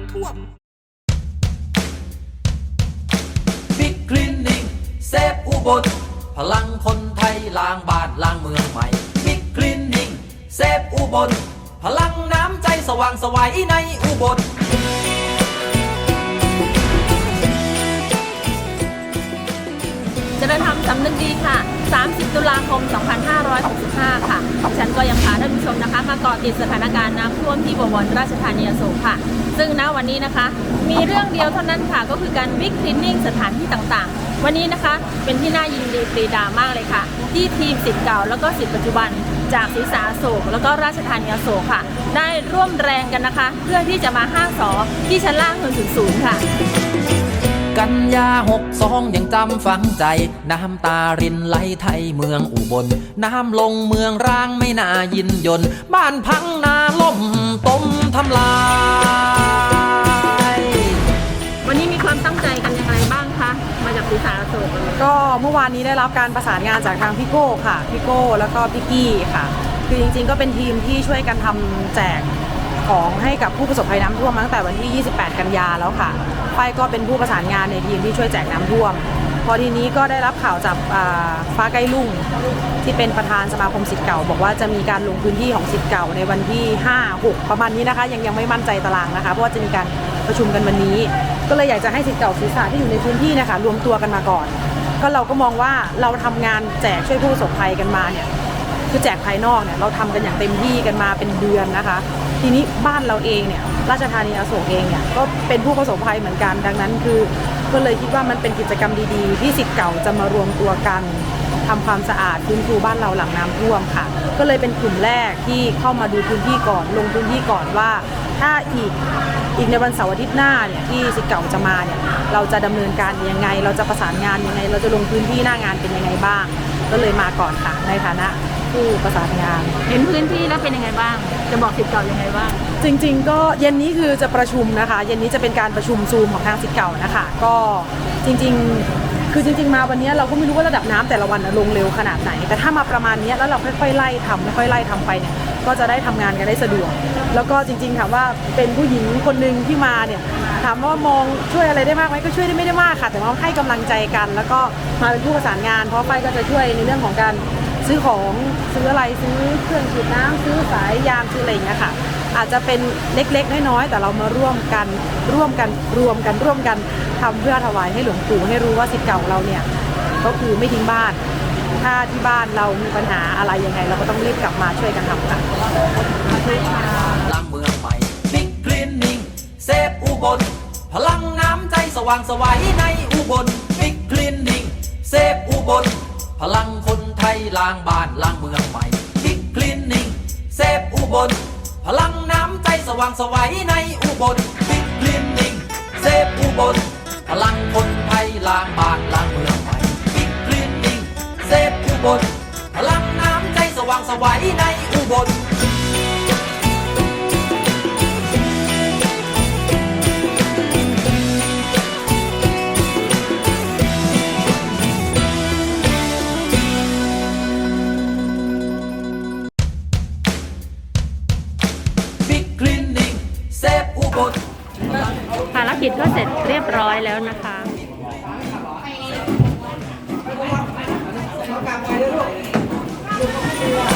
ำท่วมบิ๊กคลีนนิ่งเซฟอุบลพลังคนไทยล้างบ้านล้างเมืองใหม่บิ๊กคลีนนิ่งเซฟอุบลพลังน้ำใจสว่างสวัยในอุบลจะได้ทำสำนึกดีค่ะ 30 ตุลาคม 2560 กาะติดสถานการณ์น้ำท่วมที่บวรราชธานีอโศกค่ะ ซึ่งณวันนี้นะคะ มีเรื่องเดียวเท่านั้นค่ะ ก็คือการวิกคลีนนิ่งสถานที่ต่างๆ วันนี้นะคะเป็นที่น่ายินดีปรีดามากเลยค่ะ ที่ทีมสิทธิ์เก่าแล้วก็สิทธิ์ปัจจุบัน จากศรีษาโศก แล้วก็ราชธานีอโศกค่ะ ได้ร่วมแรงกันนะคะ เพื่อที่จะมาห้างสอที่ชั้นล่างเฮือนศูนย์ค่ะ กันยาหกสองยังจำฝังใจ น้ำตารินไหลไทยเมืองอุบล น้ำลงเมืองร้างไม่น่ายินยน บ้านพังนาล่มต้มทำลาย วันนี้มีความตั้งใจกันยังไงบ้างคะ มาจากศรีษาอโศกเลยก็เมื่อวานนี้ได้รับการประสานงานจากทางพี่โก้ค่ะพี่โก้แล้วก็พี่กี้ค่ะ คือจริงๆก็เป็นทีมที่ช่วยกันทำแจก ของให้กับผู้ประสบภัยน้ำท่วมตั้งแต่วันที่ 28 กันยาแล้วค่ะป้ายก็เป็นผู้ประสานงานในทีมที่ช่วยแจกน้ำท่วม พอทีนี้ก็ได้รับข่าวจากฟ้าใกล้ลุ่งที่เป็นประธานสมาคมสิทธิ์เก่า บอกว่าจะมีการลงพื้นที่ของสิทธิ์เก่าในวันที่ 5 6 ประมาณนี้นะคะ ยังยังไม่มั่นใจตารางนะคะ เพราะว่าจะมีการประชุมกันวันนี้ ก็เลยอยากจะให้สิทธิ์เก่าศีรษะที่อยู่ในพื้นที่นะคะรวมตัวกันมาก่อน ก็เราก็มองว่าเราทำงานแจกช่วยผู้ประสบภัยกันมาเนี่ย คือแจกภายนอกเนี่ยเราทำกันอย่างเต็มที่กันมาเป็นเดือนนะคะ ทีนี้บ้านเราเองเนี่ยราชธานีอโศกเองเนี่ยก็เป็นผู้ประสบภัยเหมือนกัน ดังนั้นคือก็เลยคิดว่ามันเป็นกิจกรรมดีๆ ที่สิทธิ์เก่าจะมารวมตัวกันทำความสะอาดพื้นฟูบ้านเราหลังน้ำท่วมค่ะ ก็เลยเป็นกลุ่มแรกที่เข้ามาดูพื้นที่ก่อนลงพื้นที่ก่อนว่า ถ้าอีกอีกในวันเสาร์อาทิตย์หน้าเนี่ยที่สิทธิ์เก่าจะมาเนี่ยเราจะดำเนินการยังไง เราจะประสานงานยังไง เราจะลงพื้นที่หน้างานเป็นยังไงบ้าง ก็เลยมาก่อนค่ะในฐานะ ผู้ประสานงาน เห็นพื้นที่แล้วเป็นยังไงบ้าง จะบอกสิทธิ์เก่ายังไงบ้าง จริง ๆ ก็เย็นนี้คือจะประชุมนะคะ เย็นนี้จะเป็นการประชุมซูมของทางสิทธิ์เก่านะคะ ก็จริง ๆคือจริงๆมาวันนี้เราก็ไม่รู้ว่าระดับน้ำแต่ละวันน่ะลงเร็วขนาดไหน แต่ถ้ามาประมาณนี้แล้วเราค่อยๆไล่ทำค่อยๆไล่ทำไปเนี่ยก็จะได้ทำงานกันได้สะดวก แล้วก็จริงๆถามว่าเป็นผู้หญิงคนหนึ่งที่มาเนี่ยถามว่ามองช่วยอะไรได้มากไหมก็ช่วยได้ไม่ได้มากค่ะ แต่ว่าให้กำลังใจกัน แล้วก็มาเป็นผู้ประสานงาน เพราะไฟก็จะช่วยในเรื่องของการ ซื้อของซื้ออะไรซื้อเครื่องฉีดน้ำซื้อสายยางซื้ออะไรอย่างเงี้ยค่ะ อาจจะเป็นเล็กๆน้อยๆแต่เรามาร่วมกันร่วมกันรวมกันร่วมกันทำเพื่อถวายให้หลวงปู่ให้รู้ว่าสิทธิ์เก่าเราเนี่ยก็คือไม่ทิ้งบ้าน ถ้าที่บ้านเรามีปัญหาอะไรยังไง เราก็ต้องรีบกลับมาช่วยกันทำค่ะล้างเมืองใหม่บิ๊กคลีนนิ่งเซฟอุบล พลังน้ำใจสว่างสวัยในอุบล ล้างบ้านล้างเมืองใหม่คิกคลีนนิ่งเซฟอุบล พลังน้ำใจสว่างสวัยในอุบลคิกคลีนนิ่งเซฟอุบล พลังคนไทยล้างบ้านล้างเมืองใหม่ ขีดกิจก็เสร็จเรียบร้อยแล้วนะคะเ